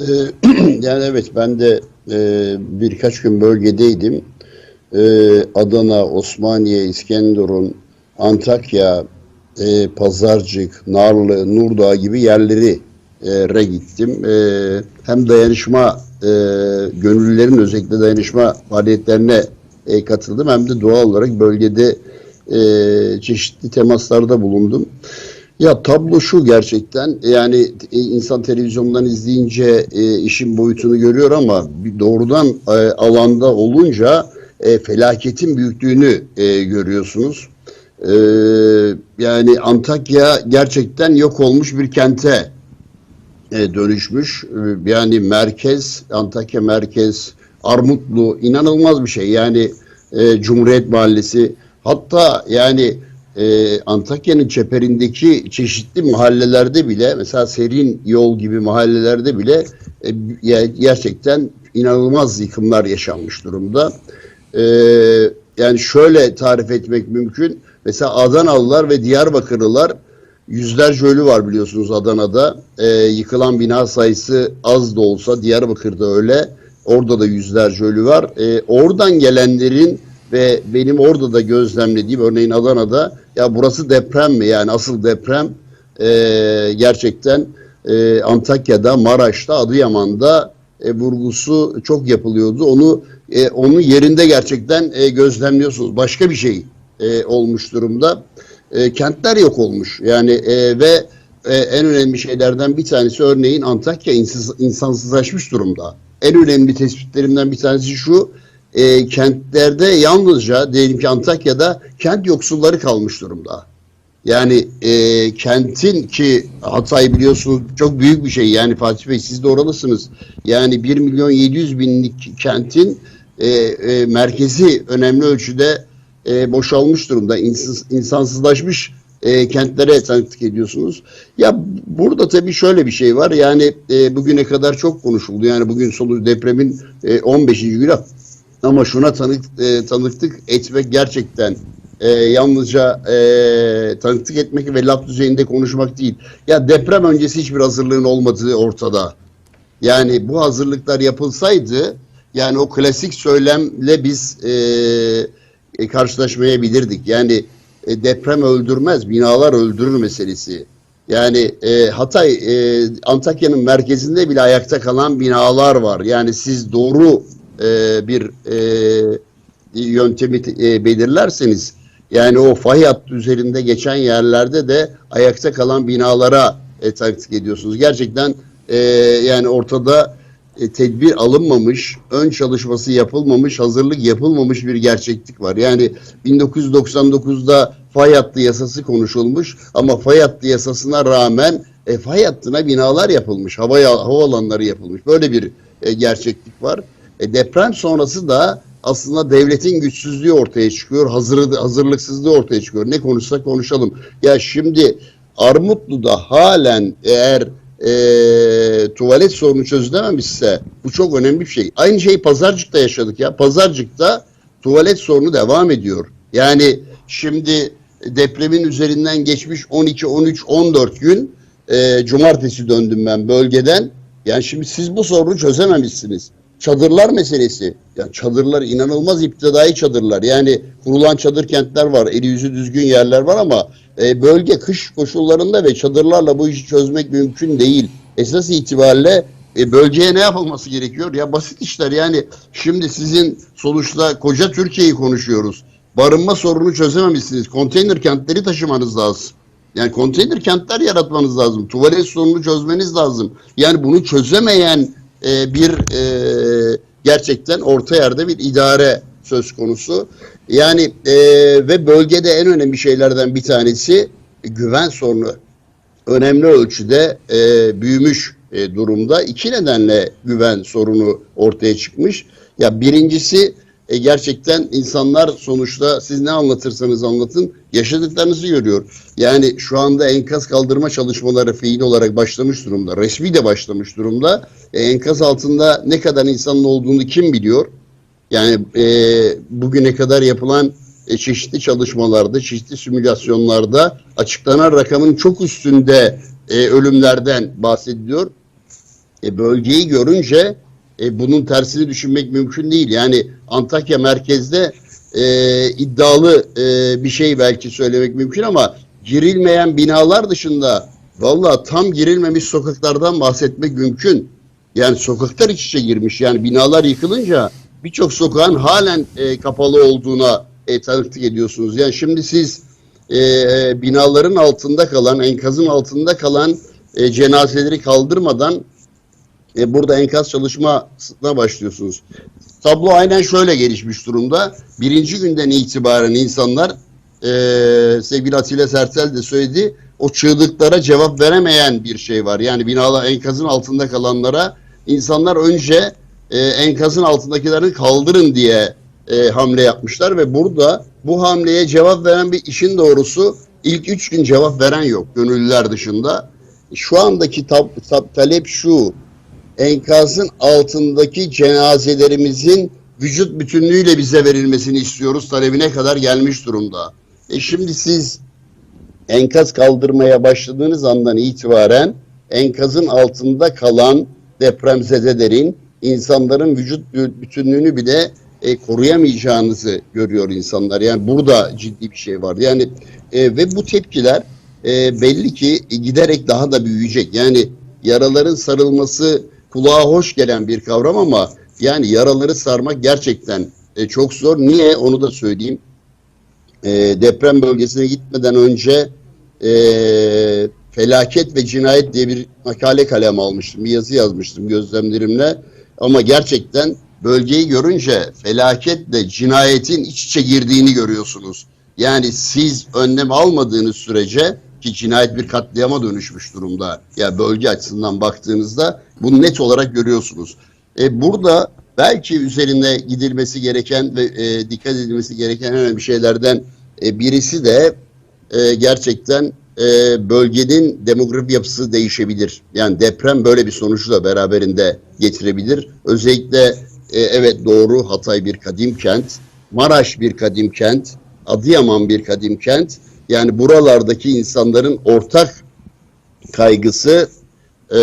Ee, yani evet ben de e, birkaç gün bölgedeydim. Ee, Adana, Osmaniye, İskenderun, Antakya, e, Pazarcık, Narlı, Nurdağ gibi yerleri e, re gittim. Hem dayanışma, e, gönüllülerin özellikle dayanışma faaliyetlerine katıldım. Hem de doğal olarak bölgede çeşitli temaslarda bulundum. Ya tablo şu gerçekten yani e, insan televizyondan izleyince e, işin boyutunu görüyor ama doğrudan e, alanda olunca e, felaketin büyüklüğünü e, görüyorsunuz. E, yani Antakya gerçekten yok olmuş bir kente e, dönüşmüş. E, yani merkez, Antakya merkez, Armutlu inanılmaz bir şey. Yani e, Cumhuriyet Mahallesi hatta yani e, Antakya'nın çeperindeki çeşitli mahallelerde bile mesela Serin Yol gibi mahallelerde bile e, gerçekten inanılmaz yıkımlar yaşanmış durumda. E, yani şöyle tarif etmek mümkün. Mesela Adanalılar ve Diyarbakırlılar yüzlerce ölü var biliyorsunuz Adana'da. E, yıkılan bina sayısı az da olsa Diyarbakır'da öyle. Orada da yüzlerce ölü var. E, oradan gelenlerin ve benim orada da gözlemlediğim örneğin Adana'da ya burası deprem mi yani asıl deprem e, gerçekten e, Antakya'da, Maraş'ta, Adıyaman'da e, vurgusu çok yapılıyordu. Onu e, onu yerinde gerçekten e, gözlemliyorsunuz. Başka bir şey e, olmuş durumda. E, kentler yok olmuş. Yani e, ve e, en önemli şeylerden bir tanesi örneğin Antakya insansızlaşmış durumda. En önemli tespitlerimden bir tanesi şu. E, kentlerde yalnızca diyelim ki Antakya'da kent yoksulları kalmış durumda. Yani e, kentin ki Hatay biliyorsunuz çok büyük bir şey. Yani Fatih Bey siz de oralısınız. Yani 1 milyon 700 binlik kentin e, e, merkezi önemli ölçüde e, boşalmış durumda. İnsız, insansızlaşmış e, kentlere tanıklık ediyorsunuz. Ya burada tabii şöyle bir şey var. Yani e, bugüne kadar çok konuşuldu. Yani bugün sonu depremin e, 15. günü ama şuna tanık, e, tanıklık etmek gerçekten e, yalnızca e, tanıklık etmek ve laf düzeyinde konuşmak değil. Ya deprem öncesi hiçbir hazırlığın olmadığı ortada. Yani bu hazırlıklar yapılsaydı yani o klasik söylemle biz e, e, karşılaşmayabilirdik. Yani e, deprem öldürmez, binalar öldürür meselesi. Yani e, Hatay, e, Antakya'nın merkezinde bile ayakta kalan binalar var. Yani siz doğru e, bir e, yöntemi e, belirlerseniz yani o fay üzerinde geçen yerlerde de ayakta kalan binalara e, taktik ediyorsunuz. Gerçekten e, yani ortada e, tedbir alınmamış, ön çalışması yapılmamış, hazırlık yapılmamış bir gerçeklik var. Yani 1999'da fay hattı yasası konuşulmuş ama fay hattı yasasına rağmen e, fay hattına binalar yapılmış, hava havalanları yapılmış. Böyle bir e, gerçeklik var. E, deprem sonrası da aslında devletin güçsüzlüğü ortaya çıkıyor, hazır, hazırlıksızlığı ortaya çıkıyor. Ne konuşsak konuşalım. Ya şimdi Armutlu'da halen eğer e, tuvalet sorunu çözülememişse bu çok önemli bir şey. Aynı şeyi Pazarcık'ta yaşadık ya. Pazarcık'ta tuvalet sorunu devam ediyor. Yani şimdi depremin üzerinden geçmiş 12, 13, 14 gün e, cumartesi döndüm ben bölgeden. Yani şimdi siz bu sorunu çözememişsiniz. Çadırlar meselesi. Yani çadırlar inanılmaz iptidai çadırlar. Yani kurulan çadır kentler var. Eli yüzü düzgün yerler var ama e, bölge kış koşullarında ve çadırlarla bu işi çözmek mümkün değil. Esas itibariyle e, bölgeye ne yapılması gerekiyor? Ya basit işler yani şimdi sizin sonuçta koca Türkiye'yi konuşuyoruz. Barınma sorunu çözememişsiniz. Konteyner kentleri taşımanız lazım. Yani konteyner kentler yaratmanız lazım. Tuvalet sorununu çözmeniz lazım. Yani bunu çözemeyen e, bir e, gerçekten orta yerde bir idare söz konusu. Yani e, ve bölgede en önemli şeylerden bir tanesi güven sorunu önemli ölçüde e, büyümüş e, durumda. İki nedenle güven sorunu ortaya çıkmış. Ya birincisi e, gerçekten insanlar sonuçta siz ne anlatırsanız anlatın yaşadıklarınızı görüyor. Yani şu anda enkaz kaldırma çalışmaları fiil olarak başlamış durumda. Resmi de başlamış durumda. E, enkaz altında ne kadar insanın olduğunu kim biliyor? Yani e, bugüne kadar yapılan e, çeşitli çalışmalarda, çeşitli simülasyonlarda açıklanan rakamın çok üstünde e, ölümlerden bahsediliyor. E, bölgeyi görünce e, bunun tersini düşünmek mümkün değil. Yani Antakya merkezde e, iddialı e, bir şey belki söylemek mümkün ama girilmeyen binalar dışında valla tam girilmemiş sokaklardan bahsetmek mümkün. Yani sokaklar iç içe girmiş. Yani binalar yıkılınca birçok sokağın halen e, kapalı olduğuna e, tanıklık ediyorsunuz. Yani şimdi siz e, binaların altında kalan, enkazın altında kalan e, cenazeleri kaldırmadan e, burada enkaz çalışmasına başlıyorsunuz. Tablo aynen şöyle gelişmiş durumda. Birinci günden itibaren insanlar e, sevgili Atilla Sertel de söyledi o çığlıklara cevap veremeyen bir şey var. Yani binalar enkazın altında kalanlara insanlar önce e, enkazın altındakilerini kaldırın diye e, hamle yapmışlar ve burada bu hamleye cevap veren bir işin doğrusu ilk üç gün cevap veren yok gönüllüler dışında. Şu andaki tab- tab- talep şu enkazın altındaki cenazelerimizin vücut bütünlüğüyle bize verilmesini istiyoruz talebine kadar gelmiş durumda. E şimdi siz enkaz kaldırmaya başladığınız andan itibaren enkazın altında kalan depremzedelerin insanların vücut bütünlüğünü bile e, koruyamayacağınızı görüyor insanlar. Yani burada ciddi bir şey var. Yani e, ve bu tepkiler e, belli ki giderek daha da büyüyecek. Yani yaraların sarılması kulağa hoş gelen bir kavram ama yani yaraları sarmak gerçekten e, çok zor. Niye? Onu da söyleyeyim. E, deprem bölgesine gitmeden önce e, felaket ve cinayet diye bir makale kalem almıştım. Bir yazı yazmıştım gözlemlerimle. Ama gerçekten bölgeyi görünce felaketle cinayetin iç içe girdiğini görüyorsunuz. Yani siz önlem almadığınız sürece ki cinayet bir katliama dönüşmüş durumda. Ya yani bölge açısından baktığınızda bunu net olarak görüyorsunuz. E, burada belki üzerine gidilmesi gereken ve e, dikkat edilmesi gereken önemli şeylerden e, birisi de e, gerçekten e, bölgenin demografi yapısı değişebilir. Yani deprem böyle bir sonucu da beraberinde getirebilir. Özellikle e, evet doğru Hatay bir kadim kent, Maraş bir kadim kent, Adıyaman bir kadim kent. Yani buralardaki insanların ortak kaygısı e,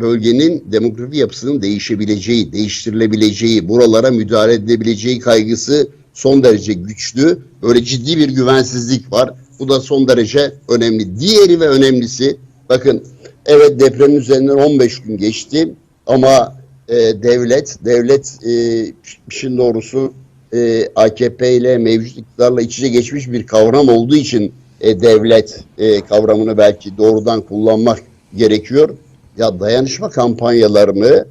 bölgenin demografi yapısının değişebileceği, değiştirilebileceği, buralara müdahale edilebileceği kaygısı son derece güçlü. Böyle ciddi bir güvensizlik var. Bu da son derece önemli. Diğeri ve önemlisi bakın evet depremin üzerinden 15 gün geçti ama e, devlet, devlet e, işin doğrusu e, AKP ile mevcut iktidarla iç içe geçmiş bir kavram olduğu için e, devlet e, kavramını belki doğrudan kullanmak gerekiyor. Ya dayanışma kampanyalarını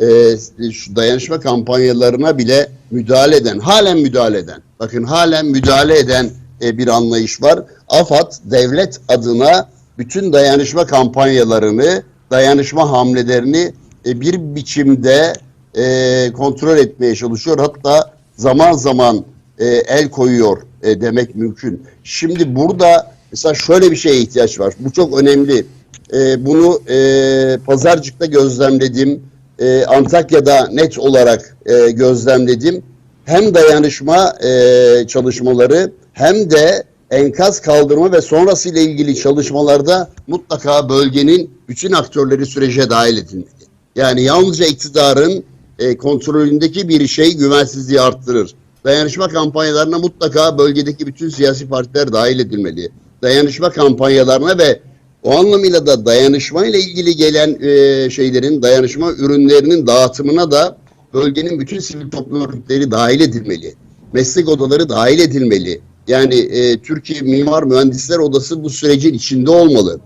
e, şu dayanışma kampanyalarına bile müdahale eden, halen müdahale eden, bakın halen müdahale eden e, bir anlayış var. AFAD devlet adına bütün dayanışma kampanyalarını, dayanışma hamlelerini e, bir biçimde e, kontrol etmeye çalışıyor. Hatta zaman zaman e, el koyuyor e, demek mümkün. Şimdi burada mesela şöyle bir şeye ihtiyaç var. Bu çok önemli. E, bunu e, Pazarcık'ta gözlemledim. E, Antakya'da net olarak e, gözlemledim. Hem dayanışma e, çalışmaları hem de enkaz kaldırma ve sonrasıyla ilgili çalışmalarda mutlaka bölgenin bütün aktörleri sürece dahil edilmeli. Yani yalnızca iktidarın e, kontrolündeki bir şey güvensizliği arttırır. Dayanışma kampanyalarına mutlaka bölgedeki bütün siyasi partiler dahil edilmeli. Dayanışma kampanyalarına ve o anlamıyla da dayanışma ile ilgili gelen e, şeylerin, dayanışma ürünlerinin dağıtımına da bölgenin bütün sivil toplum örgütleri dahil edilmeli. Meslek odaları dahil edilmeli. Yani e, Türkiye Mimar Mühendisler Odası bu sürecin içinde olmalı.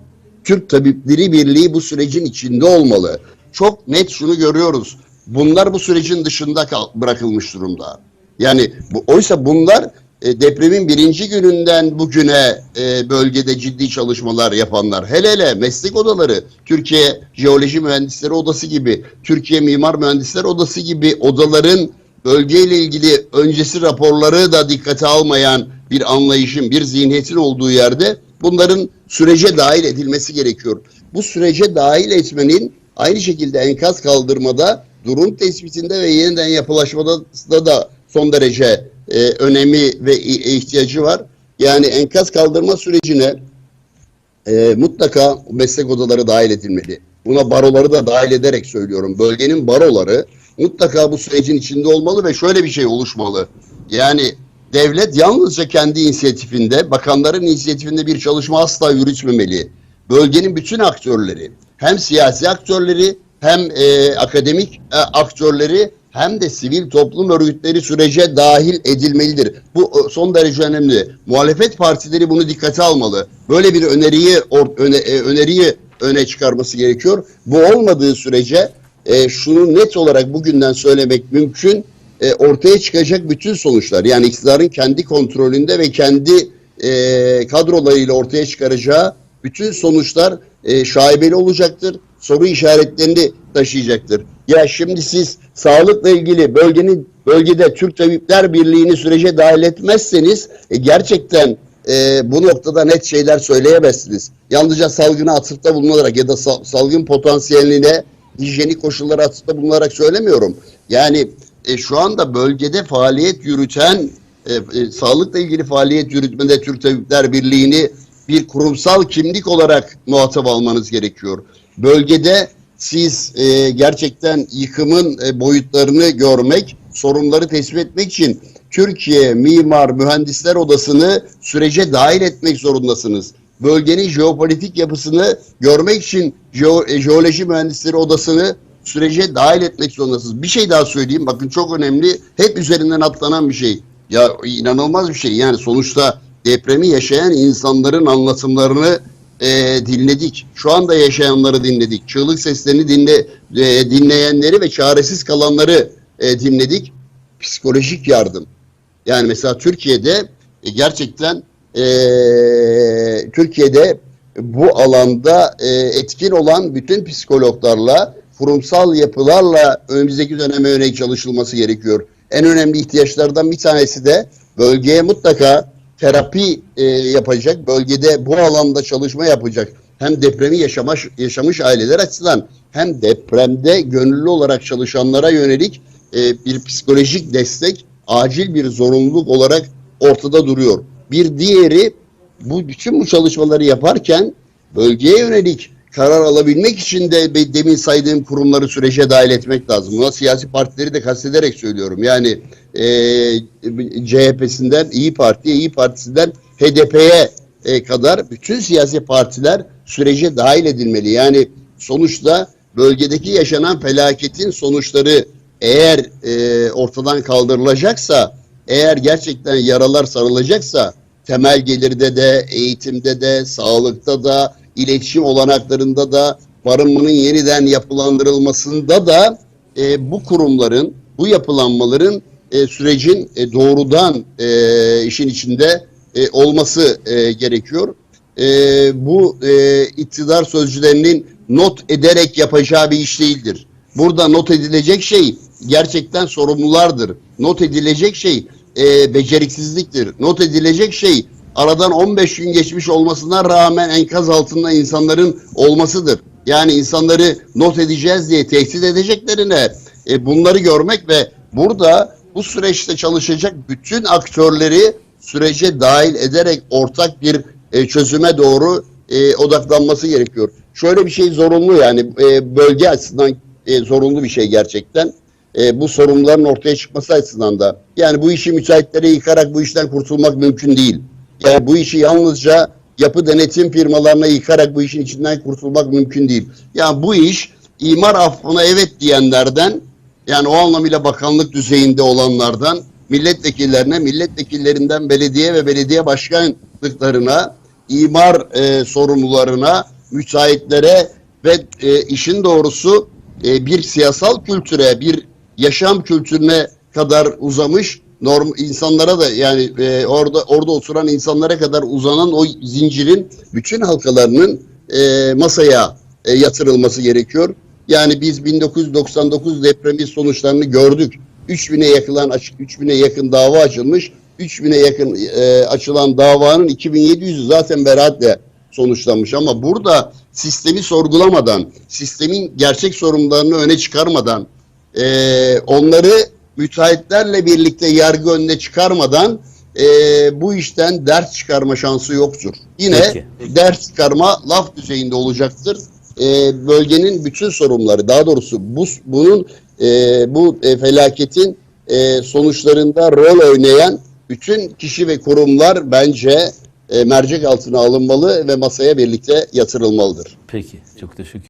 Türk Tabipleri Birliği bu sürecin içinde olmalı. Çok net şunu görüyoruz. Bunlar bu sürecin dışında kal- bırakılmış durumda. Yani bu, oysa bunlar e, depremin birinci gününden bugüne e, bölgede ciddi çalışmalar yapanlar. Hele hele meslek odaları, Türkiye Jeoloji Mühendisleri Odası gibi, Türkiye Mimar Mühendisler Odası gibi odaların bölgeyle ilgili öncesi raporları da dikkate almayan bir anlayışın, bir zihniyetin olduğu yerde bunların sürece dahil edilmesi gerekiyor. Bu sürece dahil etmenin aynı şekilde enkaz kaldırmada, durum tespitinde ve yeniden yapılaşmada da son derece e, önemi ve i- ihtiyacı var. Yani enkaz kaldırma sürecine e, mutlaka meslek odaları dahil edilmeli. buna baroları da dahil ederek söylüyorum. Bölgenin baroları mutlaka bu sürecin içinde olmalı ve şöyle bir şey oluşmalı. Yani devlet yalnızca kendi inisiyatifinde, bakanların inisiyatifinde bir çalışma asla yürütmemeli. Bölgenin bütün aktörleri, hem siyasi aktörleri, hem e, akademik e, aktörleri, hem de sivil toplum örgütleri sürece dahil edilmelidir. Bu e, son derece önemli. Muhalefet partileri bunu dikkate almalı. Böyle bir öneriyi or- öne, e, öneriyi öne çıkarması gerekiyor. Bu olmadığı sürece e, şunu net olarak bugünden söylemek mümkün. E, ortaya çıkacak bütün sonuçlar yani iktidarın kendi kontrolünde ve kendi e, kadrolarıyla ortaya çıkaracağı bütün sonuçlar e, şaibeli olacaktır. Soru işaretlerini taşıyacaktır. Ya şimdi siz sağlıkla ilgili bölgenin bölgede Türk Tabipler Birliği'ni sürece dahil etmezseniz e, gerçekten e, bu noktada net şeyler söyleyemezsiniz. Yalnızca salgına atıfta bulunarak ya da sal- salgın potansiyeline hijyenik koşullara atıfta bulunarak söylemiyorum. Yani e, şu anda bölgede faaliyet yürüten e, e, sağlıkla ilgili faaliyet yürütmede Türk Tabipler Birliği'ni bir kurumsal kimlik olarak muhatap almanız gerekiyor. Bölgede siz e, gerçekten yıkımın e, boyutlarını görmek, sorunları tespit etmek için Türkiye Mimar Mühendisler Odası'nı sürece dahil etmek zorundasınız. Bölgenin jeopolitik yapısını görmek için Jeo- e, Jeoloji Mühendisleri Odası'nı sürece dahil etmek zorundasınız. Bir şey daha söyleyeyim. Bakın çok önemli. Hep üzerinden atlanan bir şey. Ya inanılmaz bir şey. Yani sonuçta depremi yaşayan insanların anlatımlarını e, dinledik. Şu anda yaşayanları dinledik. Çığlık seslerini dinle, e, dinleyenleri ve çaresiz kalanları e, dinledik. Psikolojik yardım. Yani mesela Türkiye'de e, gerçekten e, Türkiye'de bu alanda e, etkin olan bütün psikologlarla, kurumsal yapılarla önümüzdeki döneme yönelik çalışılması gerekiyor. En önemli ihtiyaçlardan bir tanesi de bölgeye mutlaka terapi e, yapacak, bölgede bu alanda çalışma yapacak. Hem depremi yaşamış, yaşamış aileler açısından hem depremde gönüllü olarak çalışanlara yönelik e, bir psikolojik destek acil bir zorunluluk olarak ortada duruyor. Bir diğeri bu bütün bu çalışmaları yaparken bölgeye yönelik karar alabilmek için de demin saydığım kurumları sürece dahil etmek lazım. Buna siyasi partileri de kastederek söylüyorum. Yani e, CHP'sinden İyi Parti'ye, İyi Partisi'nden HDP'ye e, kadar bütün siyasi partiler sürece dahil edilmeli. Yani sonuçta bölgedeki yaşanan felaketin sonuçları eğer e, ortadan kaldırılacaksa, eğer gerçekten yaralar sarılacaksa temel gelirde de, eğitimde de, sağlıkta da, iletişim olanaklarında da, barınmanın yeniden yapılandırılmasında da e, bu kurumların, bu yapılanmaların e, sürecin e, doğrudan e, işin içinde e, olması e, gerekiyor. E, bu e, iktidar sözcülerinin not ederek yapacağı bir iş değildir. Burada not edilecek şey gerçekten sorumlulardır. Not edilecek şey e, beceriksizliktir. Not edilecek şey aradan 15 gün geçmiş olmasına rağmen enkaz altında insanların olmasıdır. Yani insanları not edeceğiz diye tehdit edeceklerine e, bunları görmek ve burada bu süreçte çalışacak bütün aktörleri sürece dahil ederek ortak bir e, çözüme doğru e, odaklanması gerekiyor. Şöyle bir şey zorunlu yani e, bölge açısından e, zorunlu bir şey gerçekten. E, bu sorunların ortaya çıkması açısından da. Yani bu işi müteahhitlere yıkarak bu işten kurtulmak mümkün değil. Yani bu işi yalnızca yapı denetim firmalarına yıkarak bu işin içinden kurtulmak mümkün değil. Yani bu iş imar affına evet diyenlerden yani o anlamıyla bakanlık düzeyinde olanlardan milletvekillerine, milletvekillerinden belediye ve belediye başkanlıklarına, imar e, sorumlularına, müteahhitlere ve e, işin doğrusu e, bir siyasal kültüre, bir yaşam kültürüne kadar uzamış norm insanlara da yani e, orada orada oturan insanlara kadar uzanan o zincirin bütün halkalarının e, masaya e, yatırılması gerekiyor. Yani biz 1999 depremi sonuçlarını gördük. 3000'e yakılan 3000'e yakın dava açılmış. 3000'e yakın e, açılan davanın 2700'ü zaten beraatle sonuçlanmış ama burada sistemi sorgulamadan, sistemin gerçek sorunlarını öne çıkarmadan, e, onları müteahhitlerle birlikte yargı önüne çıkarmadan e, bu işten ders çıkarma şansı yoktur. Yine Peki. ders çıkarma laf düzeyinde olacaktır. e, bölgenin bütün sorunları, daha doğrusu bu bunun e, bu e, felaketin e, sonuçlarında rol oynayan bütün kişi ve kurumlar bence e, mercek altına alınmalı ve masaya birlikte yatırılmalıdır. Peki. Çok teşekkür